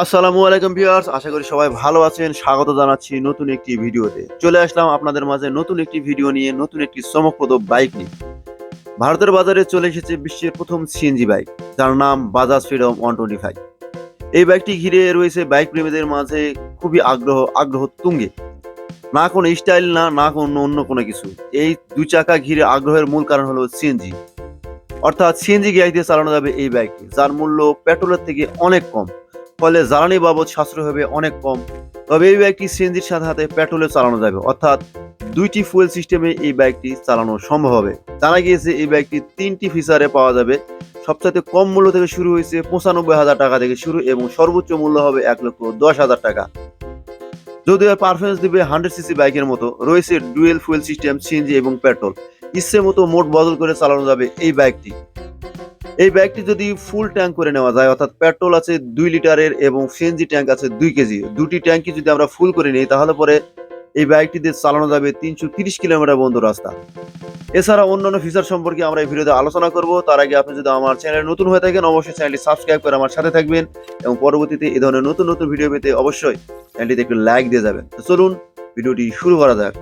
আসসালামু আলাইকুম ভিউয়ার্স, আশা করি সবাই ভালো আছেন। স্বাগত জানাচ্ছি নতুন একটি ভিডিওতে। চলে আসলাম আপনাদের মাঝে নতুন একটি ভিডিও নিয়ে, নতুন একটি চমকপ্রদ বাইক নিয়ে। ভারতের বাজারে চলে এসেছে বিশ্বের প্রথম সিএনজি বাইক, যার নাম Bajaj Freedom one twenty five এই বাইকটি ঘিরে রয়েছে বাইক প্রেমীদের মাঝে খুবই আগ্রহ আগ্রহ তুঙ্গে। না কোনো স্টাইল, না না কোনো অন্য কোনো কিছু। এই দুই চাকা ঘিরে আগ্রহের মূল কারণ হলো সিএনজি অর্থাৎ সিএনজি গ্যাস দিয়ে চালানো যাবে এই বাইকটি, যার মূল্য পেট্রোলের থেকে অনেক কম। ফলে জ্বালানি বাবদ সাশ্রয় হবে অনেক কম। তবে এই বাইকটি সিএনজির সাথে সাথে পেট্রোলে চালানো যাবে, অর্থাৎ দুইটি ফুয়েল সিস্টেমে এই বাইকটি চালানো সম্ভব হবে। জানা গিয়েছে এই বাইকটি তিনটি ফিচারে পাওয়া যাবে। সবচাইতে কম মূল্য থেকে শুরু হয়েছে পঁচানব্বই হাজার টাকা থেকে শুরু এবং সর্বোচ্চ মূল্য হবে এক লক্ষ দশ হাজার টাকা। যদিও এর পারফরমেন্স দিবে হান্ড্রেড সিসি বাইকের মতো, রয়েছে ডুয়েল ফুয়েল সিস্টেম সিএনজি এবং পেট্রোল ইচ্ছে মতো মোট বদল করে চালানো যাবে এই বাইকটি এই বাইকটি যদি ফুল ট্যাঙ্ক করে নেওয়া যায়, অর্থাৎ পেট্রোল আছে দুই লিটারের এবং সিএনজি ট্যাঙ্ক আছে দুই কেজি দুটি ট্যাঙ্কি যদি আমরা ফুল করে নিই, তাহলে পরে এই বাইকটিতে চালানো যাবে তিনশো তিরিশ কিলোমিটার বন্ধ রাস্তা। এছাড়া অন্যান্য ফিচার সম্পর্কে আমরা এই ভিডিওতে আলোচনা করব। তার আগে আপনি যদি আমার চ্যানেলে নতুন হয়ে থাকেন, অবশ্যই চ্যানেলটি সাবস্ক্রাইব করে আমার সাথে থাকবেন এবং পরবর্তীতে এই ধরনের নতুন নতুন ভিডিও পেতে অবশ্যই চ্যানেলটিতে একটু লাইক দিয়ে যাবেন। তো চলুন ভিডিওটি শুরু করা যাক।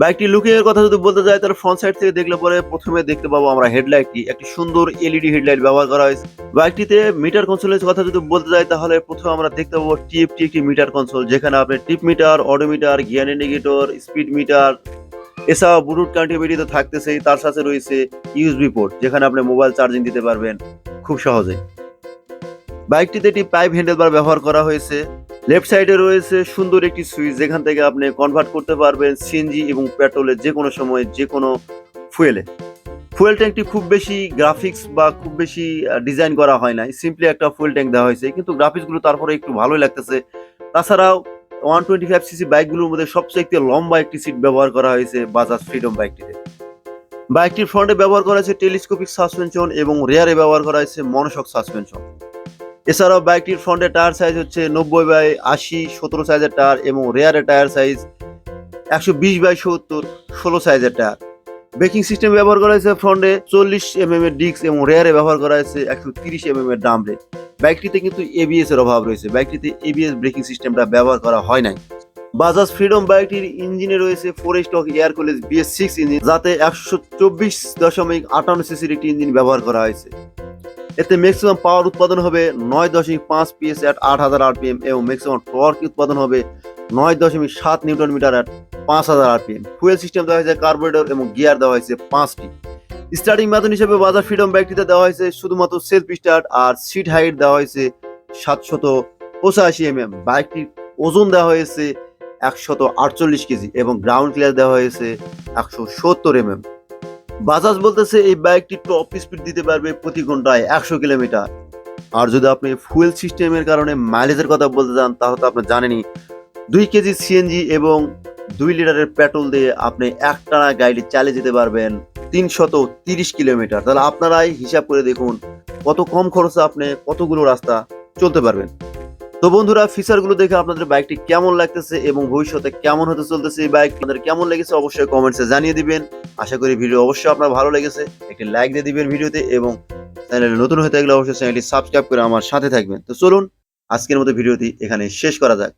বাইকটি লুকিং এর কথা যদি বলতে যাই, তাহলে ফ্রন্ট সাইড থেকে দেখলে পরে প্রথমে দেখতে পাবো আমরা হেডলাইটটি একটি সুন্দর এলইডি হেডলাইট ব্যবহার করা হয়েছে। বাইকটিতে মিটার কনসোলের কথা যদি বলতে যাই, তাহলে প্রথমে আমরা দেখতে পাবো টিএফটি একটি মিটার কনসোল যেখানে আপনি trip meter odometer gear indicator speedometer এছাড়াও ব্লুটুথ কানেক্টিভিটি তো থাকতেছেই, তার সাথে রয়েছে ইউএসবি পোর্ট যেখানে আপনি মোবাইল চার্জিং দিতে পারবেন খুব সহজে বাইকটিতে একটি পাইপ হ্যান্ডেলবার ব্যবহার করা হয়েছে। লেফট সাইডে রয়েছে সুন্দর একটি সুইচ যেখান থেকে আপনি কনভার্ট করতে পারবেন সিএনজি এবং পেট্রোলে যে কোনো সময় যে কোনো ফুয়েলে ফুয়েল ট্যাঙ্কটি খুব বেশি গ্রাফিক্স বা খুব বেশি ডিজাইন করা হয় নাই। সিম্পলি একটা ফুয়েল ট্যাঙ্ক দেওয়া হয়েছে, কিন্তু গ্রাফিক্সগুলো তারপরে একটু ভালোই লাগতেছে। তাছাড়াও ওয়ান টোয়েন্টি ফাইভ সিসি বাইকগুলোর মধ্যে সবচেয়ে একটি লম্বা একটি সিট ব্যবহার করা হয়েছে বাজাজ ফ্রিডম বাইকটিতে বাইকটির ফ্রন্টে ব্যবহার করা হয়েছে টেলিস্কোপিক সাসপেনশন এবং রেয়ারে ব্যবহার করা হয়েছে মনসক সাসপেনশন এছাড়াও বাইকটির ফ্রন্টের টায়ার সাইজ হচ্ছে নব্বই বাই আশি, সতেরো সাইজের টায়ার এবং রেয়ারের টায়ার সাইজ একশো বিশ বাই সত্তর, ষোলো সাইজের টায়ার। ব্রেকিং সিস্টেম ব্যবহার করা হয়েছে ফ্রন্টে চল্লিশ এম এম এর ডিস্ক এবং রেয়ারে ব্যবহার করা হয়েছে একশো তিরিশ এম এর ডাম ব্রেক বাইকটিতে কিন্তু এবিএস এর অভাব রয়েছে। বাইকটিতে এবিএস ব্রেকিং সিস্টেমটা ব্যবহার করা হয় নাই। বাজাজ ফ্রিডম বাইকটির ইঞ্জিনে রয়েছে four stroke air cooled BS six engine যাতে একশো চব্বিশ দশমিক আটান্ন সিসির একটি ইঞ্জিন ব্যবহার করা হয়েছে। এতে ম্যাক্সিমাম পাওয়ার উৎপাদন হবে নয় দশমিক পাঁচ পিএস অ্যাট আট হাজার আরপিএম এবং ম্যাক্সিমাম টর্ক উৎপাদন হবে নয় দশমিক সাত নিউটন মিটার অ্যাট পাঁচ হাজার আরপিএম ফুয়েল সিস্টেম দেওয়া হয়েছে কার্বোরেটর এবং গিয়ার দেওয়া হয়েছে পাঁচটি। স্টার্টিং মেথড হিসেবে বাজার ফ্রিডম বাইকটিতে দেওয়া হয়েছে শুধুমাত্র সেলফ স্টার্ট আর সিট হাইট দেওয়া হয়েছে সাতশত পঁচাশি এম এম বাইকটির ওজন দেওয়া হয়েছে একশত আটচল্লিশ কেজি এবং গ্রাউন্ড ক্লিয়ার দেওয়া হয়েছে একশো সত্তর এম এম বাজাজ বলতেছে এই বাইকটি টপ স্পিড দিতে পারবে প্রতি ঘন্টায় একশো কিলোমিটার। আর যদি আপনি ফুয়েল সিস্টেমের কারণে মাইলেজের কথা বলতে চান তাহলে তো আপনি জানেনই। দুই কেজি সিএনজি এবং দুই লিটারের পেট্রোল দিয়ে আপনি একটানা গাড়ি চালিয়ে যেতে পারবেন তিনশত তিরিশ কিলোমিটার। তাহলে আপনারাই হিসাব করে দেখুন কত কম খরচে আপনি কতগুলো রাস্তা চলতে পারবেন। তো বন্ধুরা ফিচারগুলো দেখে আপনাদের বাইকটি কেমন লাগতেছে এবং ভবিষ্যতে কেমন হতে চলতেছে এই বাইক আপনাদের কেমন লেগেছে অবশ্যই কমেন্টসে জানিয়ে দিবেন। আশা করি ভিডিও অবশ্যই আপনার ভালো লেগেছে। একটি লাইক দিয়ে দিবেন ভিডিওতে এবং চ্যানেলে নতুন হয়ে থাকলে অবশ্যই চ্যানেলটি সাবস্ক্রাইব করে আমার সাথে থাকবেন। তো চলুন, আজকের মতো ভিডিওটি এখানে শেষ করা যাক।